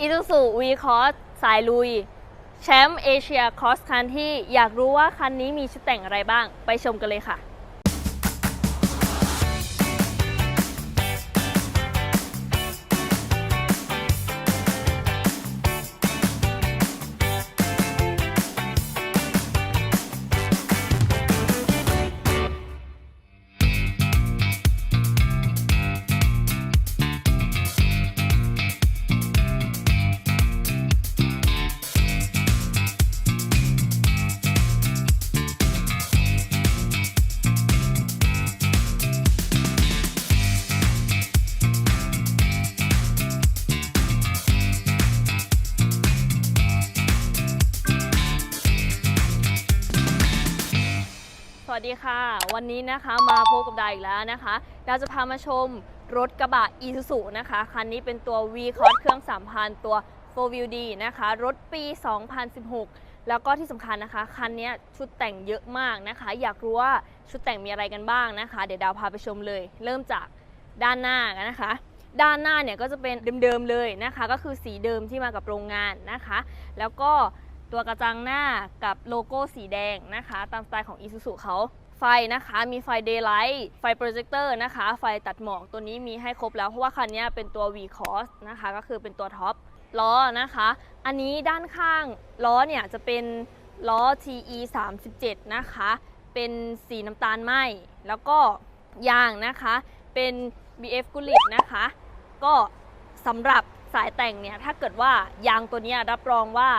อิซูซูวีคอสสายลุย แชมป์เอเชียคอสคันที่อยากรู้ว่าคันนี้มีชุดแต่งอะไรบ้าง ไปชมกันเลยค่ะ ค่ะ วันนี้นะคะมาพบกับดาอีกแล้วนะคะ ดาจะพามาชมรถกระบะ e s u z u นะคะ คันนี้เป็นตัว V Cross เครื่อง 3,000 ตัว 4WD นะคะ รถปี 2016 แล้วก็ที่สำคัญนะคะ คันนี้ชุดแต่งเยอะมากนะคะ อยากรู้ว่าชุดแต่งมีอะไรกันบ้างนะคะ เดี๋ยวดาวพาไปชมเลย เริ่มจากด้านหน้ากันนะคะด้านหน้าเนี่ยก็จะเป็นเดิมๆเลยนะคะ ก็คือสีเดิมที่มากับโรงงานนะคะ แล้วก็ตัวกระจังหน้ากับโลโก้สีแดงนะคะ ตามสไตล์ของ Isuzu เขา ไฟนะคะมีไฟ Daylight ไฟโปรเจคเตอร์นะคะ ไฟตัดหมอกตัวนี้มีให้ครบแล้ว เพราะว่าคันนี้เป็นตัว V Cross นะคะก็คือเป็นตัวท็อปล้อนะคะ อันนี้ด้านข้างล้อเนี่ยจะเป็นล้อ TE 37นะคะ เป็นสีน้ำตาลไหมแล้วก็ยางนะคะ เป็น BF g u l i t นะคะ ก็สำหรับสายแต่งเนี่ย ถ้าเกิดว่ายางตัวนี้รับรองว่า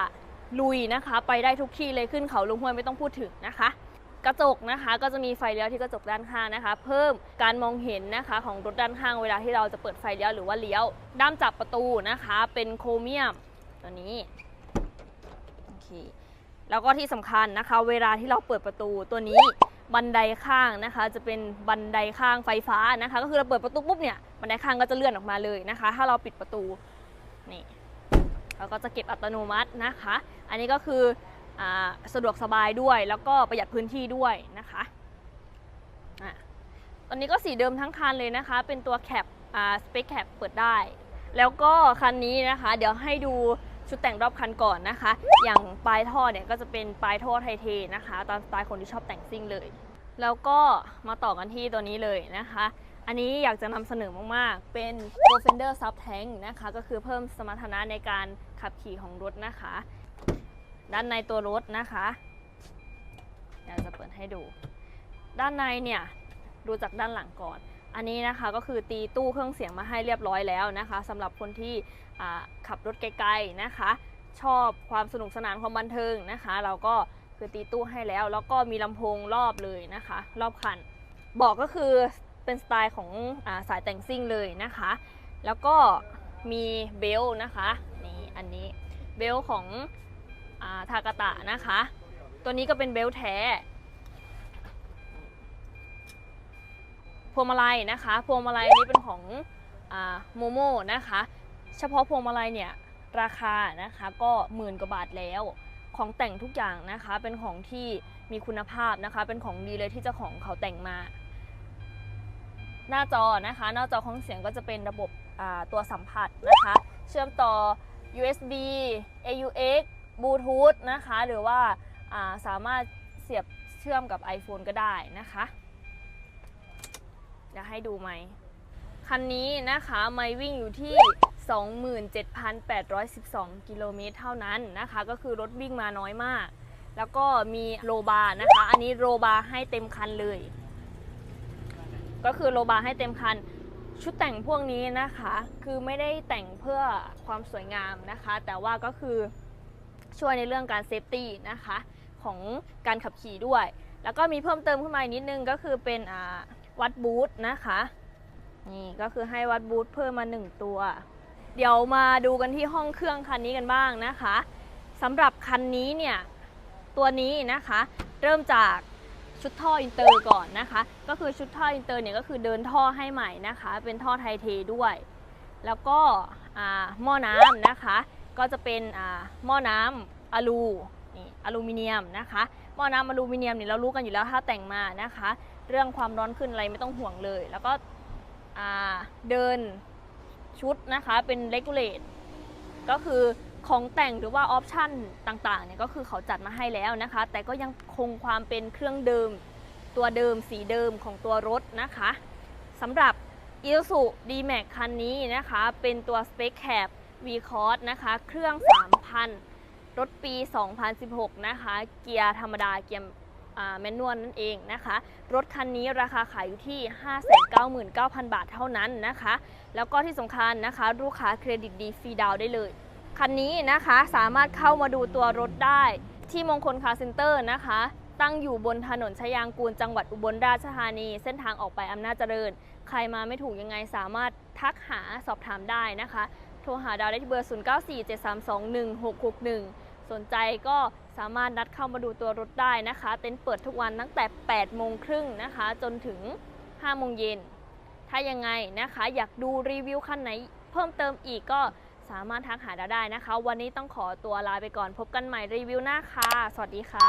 ลุยนะคะ ไปได้ทุกที่เลยขึ้นเขาลุงห้วยไม่ต้องพูดถึงนะคะ กระจกนะคะ ก็จะมีไฟเลี้ยวที่กระจกด้านข้างนะคะ เพิ่มการมองเห็นนะคะของรถด้านข้างเวลาที่เราจะเปิดไฟเลี้ยวหรือว่าเลี้ยว ด้ามจับประตูนะคะ เป็นโครเมียมตัวนี้โอเคแล้วก็ที่สำคัญนะคะ เวลาที่เราเปิดประตูตัวนี้บันไดข้างนะคะ จะเป็นบันไดข้างไฟฟ้านะคะ ก็คือเราเปิดประตูปุ๊บเนี่ยบันไดข้างก็จะเลื่อนออกมาเลยนะคะ ถ้าเราปิดประตูนี่เราก็จะเก็บอัตโนมัตินะคะ อันนี้ก็คือ สะดวกสบายด้วย แล้วก็ประหยัดพื้นที่ด้วยนะคะอะตอนนี้ก็สีเดิมทั้งคันเลยนะคะ เป็นตัวแคปสเปคแคปเปิดได้ แล้วก็คันนี้นะคะ เดี๋ยวให้ดูชุดแต่งรอบคันก่อนนะคะ อย่างปลายท่อเนี่ยก็จะเป็นปลายท่อไทเทนะคะ ตามสไตล์คนที่ชอบแต่งซิ่งเลย แล้วก็มาต่อกันที่ตัวนี้เลยนะคะ อันนี้อยากจะนำเสนอมากๆ เป็น Defender Sub Tank นะคะ ก็คือเพิ่มสมรรถนะในการขับขี่ของรถนะคะ ด้านในตัวรถนะคะเดี๋ยวจะเปิดให้ดู ด้านในเนี่ยดูจากด้านหลังก่อน อันนี้นะคะก็คือตีตู้เครื่องเสียงมาให้เรียบร้อยแล้วนะคะสำหรับคนที่ขับรถไกลๆนะคะ ชอบความสนุกสนานความบันเทิงนะคะ เราก็คือตีตู้ให้แล้ว แล้วก็มีลำโพงรอบเลยนะคะ รอบคันบอกก็คือเป็นสไตล์ของอาสายแต่งซิ่งเลยนะคะ แล้วก็มีเบลต์นะคะนี่อันนี้เบลต์ของ ทากาตะนะคะ ตัวนี้ก็เป็นเบลต์แท้พวงมาลัยนะคะ พวงมาลัยนี้เป็นของโมโมนะคะ เฉพาะพวงมาลัยเนี่ยราคานะคะก็หมื่นกว่าบาทแล้ว ของแต่งทุกอย่างนะคะ เป็นของที่มีคุณภาพนะคะ เป็นของดีเลยที่เจ้าของเขาแต่งมา หน้าจอนะคะ หน้าจอของเสียงก็จะเป็นระบบตัวสัมผัสนะคะ เชื่อมต่อ USB AUX บลูทูธนะคะ หรือว่าาสามารถเสียบเชื่อมกับ iPhone ก็ได้นะคะเดี๋ยวให้ดูไหมคันนี้นะคะไม่วิ่งอยู่ที่ 27,812 กิโลเมตรเท่านั้นนะคะ ก็คือรถวิ่งมาน้อยมาก แล้วก็มีโลบาร์นะคะ อันนี้โลบาร์ให้เต็มคันเลย ก็คือโลบาร์ให้เต็มคัน ชุดแต่งพวกนี้นะคะ คือไม่ได้แต่งเพื่อความสวยงามนะคะ แต่ว่าก็คือ ช่วยในเรื่องการเซฟตี้นะคะของการขับขี่ด้วย แล้วก็มีเพิ่มเติมขึ้นมาอีกนิดนึงก็คือเป็นวัดบูทนะคะนี่ก็คือให้วัดบูทเพิ่มมา 1 ตัว เดี๋ยวมาดูกันที่ห้องเครื่องคันนี้กันบ้างนะคะสำหรับคันนี้เนี่ยตัวนี้นะคะเริ่มจากชุดท่ออินเตอร์ก่อนนะคะ ก็คือชุดท่ออินเตอร์เนี่ยก็คือเดินท่อให้ใหม่นะคะ เป็นท่อไทเทด้วย แล้วก็หม้อน้ำนะคะ ก็จะเป็นหม้อน้ำอลูนี่อลูมิเนียมนะคะหม้อน้ำอลูมิเนียมเนี่ยเรารู้กันอยู่แล้วถ้าแต่งมานะคะ เรื่องความร้อนขึ้นอะไรไม่ต้องห่วงเลย แล้วก็เดินชุดนะคะเป็นเลกูเลตก็คือของแต่งหรือว่าออปชั่นต่างๆเนี่ยก็คือเขาจัดมาให้แล้วนะคะ แต่ก็ยังคงความเป็นเครื่องเดิม ตัวเดิมสีเดิมของตัวรถนะคะสำหรับ i s u D-Max คันนี้นะคะ เป็นตัว Spec Cab V c o s นะคะ เครื่อง 3,000 รถปี 2016 นะคะ เกียร์ธรรมดาเกียร์แมนนวลนั่นเองนะคะ รถคันนี้ราคาขายอยู่ที่ 599,000 บาทเท่านั้นนะคะ แล้วก็ที่สำคัญนะคะ ลูกค้าเครดิตดีฟรีดาวได้เลย คันนี้นะคะสามารถเข้ามาดูตัวรถได้ที่มงคลคาร์เซ็นเตอร์นะคะ ตั้งอยู่บนถนนชยางกูลจังหวัดอุบลราชธานี เส้นทางออกไปอำนาจเจริญ ใครมาไม่ถูกยังไงสามารถทักหาสอบถามได้นะคะ โทรหาดาวได้ที่เบอร์ 0947321661 สนใจก็สามารถนัดเข้ามาดูตัวรถได้นะคะ เต็นท์เปิดทุกวันตั้งแต่ 8 โมงครึ่งนะคะ จนถึง 5 โมงเย็น ถ้ายังไงนะคะ อยากดูรีวิวคันไหนเพิ่มเติมอีกก็สามารถทักหาดาได้นะคะ วันนี้ต้องขอตัวลาไปก่อนพบกันใหม่รีวิวหน้าค่ะ สวัสดีค่ะ